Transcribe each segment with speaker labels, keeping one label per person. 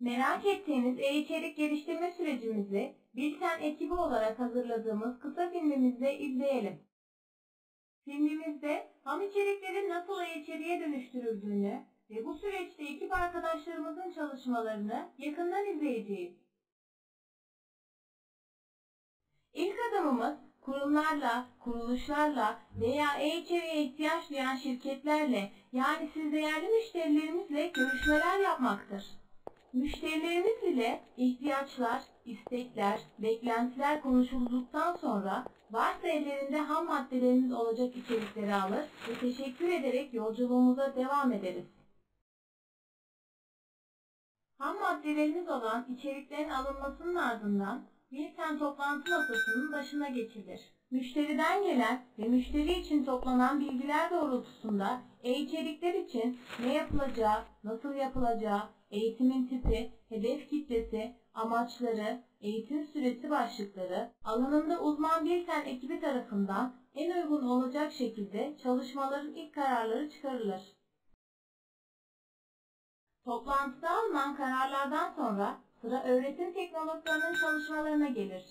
Speaker 1: Merak ettiğiniz e-içerik geliştirme sürecimizi Bilsen ekibi olarak hazırladığımız kısa filmimizde izleyelim. Filmimizde ham içeriklerin nasıl e-içeriğe dönüştürüldüğünü ve bu süreçte ekip arkadaşlarımızın çalışmalarını yakından izleyeceğiz. İlk adımımız kurumlarla, kuruluşlarla veya e-içeriğe ihtiyaç duyan şirketlerle yani siz değerli müşterilerimizle görüşmeler yapmaktır. Müşterilerimiz ile ihtiyaçlar, istekler, beklentiler konuşulduktan sonra varsa ellerinde ham maddelerimiz olacak içerikleri alır ve teşekkür ederek yolculuğumuza devam ederiz. Ham maddelerimiz olan içeriklerin alınmasının ardından Wilson toplantı masasının başına geçilir. Müşteriden gelen ve müşteri için toplanan bilgiler doğrultusunda e-içerikler için ne yapılacağı, nasıl yapılacağı, eğitimin tipi, hedef kitlesi, amaçları, eğitim süresi başlıkları, alanında uzman bir sen ekibi tarafından en uygun olacak şekilde çalışmaların ilk kararları çıkarılır. Toplantıda alınan kararlardan sonra sıra öğretim teknologlarının çalışmalarına gelir.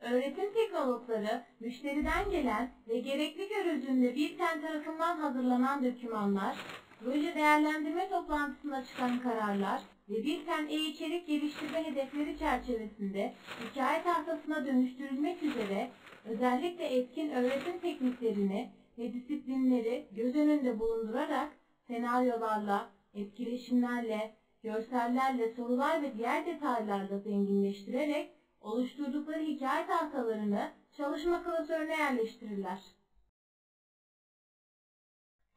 Speaker 1: Öğretim teknologları, müşteriden gelen ve gerekli görüldüğünde bir ten tarafından hazırlanan dokümanlar, proje değerlendirme toplantısında çıkan kararlar ve bir ten e-içerik geliştirme hedefleri çerçevesinde hikaye tahtasına dönüştürülmek üzere özellikle etkin öğretim tekniklerini ve disiplinleri göz önünde bulundurarak senaryolarla, etkileşimlerle, görsellerle, sorular ve diğer detaylarla zenginleştirerek oluşturdukları hikaye tahtalarını çalışma klasörüne yerleştirirler.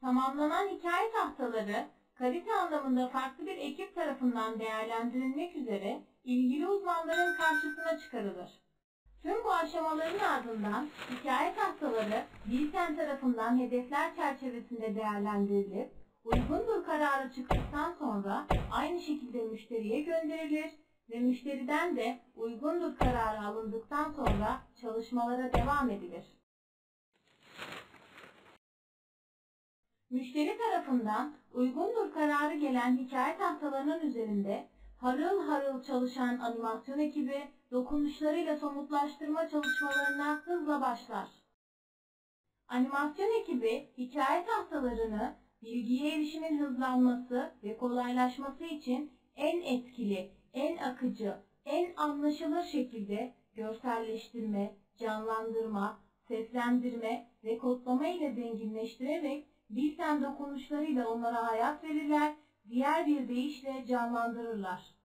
Speaker 1: Tamamlanan hikaye tahtaları, kalite anlamında farklı bir ekip tarafından değerlendirilmek üzere ilgili uzmanların karşısına çıkarılır. Tüm bu aşamaların ardından hikaye tahtaları Bilsen tarafından hedefler çerçevesinde değerlendirilip uygundur kararı çıktıktan sonra aynı şekilde müşteriye gönderilir ve müşteriden de uygundur kararı alındıktan sonra çalışmalara devam edilir. Müşteri tarafından uygundur kararı gelen hikaye tahtalarının üzerinde harıl harıl çalışan animasyon ekibi dokunuşlarıyla somutlaştırma çalışmalarına hızla başlar. Animasyon ekibi hikaye tahtalarını bilgiye erişimin hızlanması ve kolaylaşması için en etkili, en akıcı, en anlaşılır şekilde görselleştirme, canlandırma, seslendirme ve kodlama ile zenginleştirerek bilsen dokunuşlarıyla onlara hayat verirler, diğer bir deyişle canlandırırlar.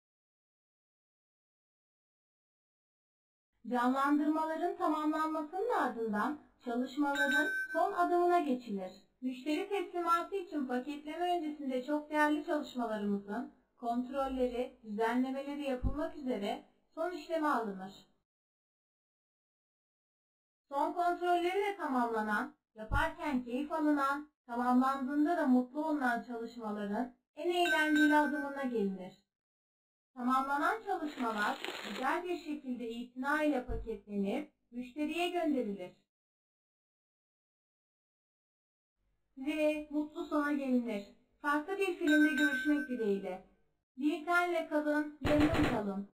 Speaker 1: Canlandırmaların tamamlanmasının ardından çalışmaların son adımına geçilir. Müşteri teslimatı için paketleme öncesinde çok değerli çalışmalarımızın kontrolleri, düzenlemeleri yapılmak üzere son işleme alınır. Son kontrolleri de tamamlanan, yaparken keyif alınan, tamamlandığında da mutlu olunan çalışmaların en eğlenceli adımına gelinir. Tamamlanan çalışmalar güzel bir şekilde itina ile paketlenip müşteriye gönderilir. Ve mutlu sona gelinir. Farklı bir filmde görüşmek dileğiyle. Bir tenle kalın, memnun kalın.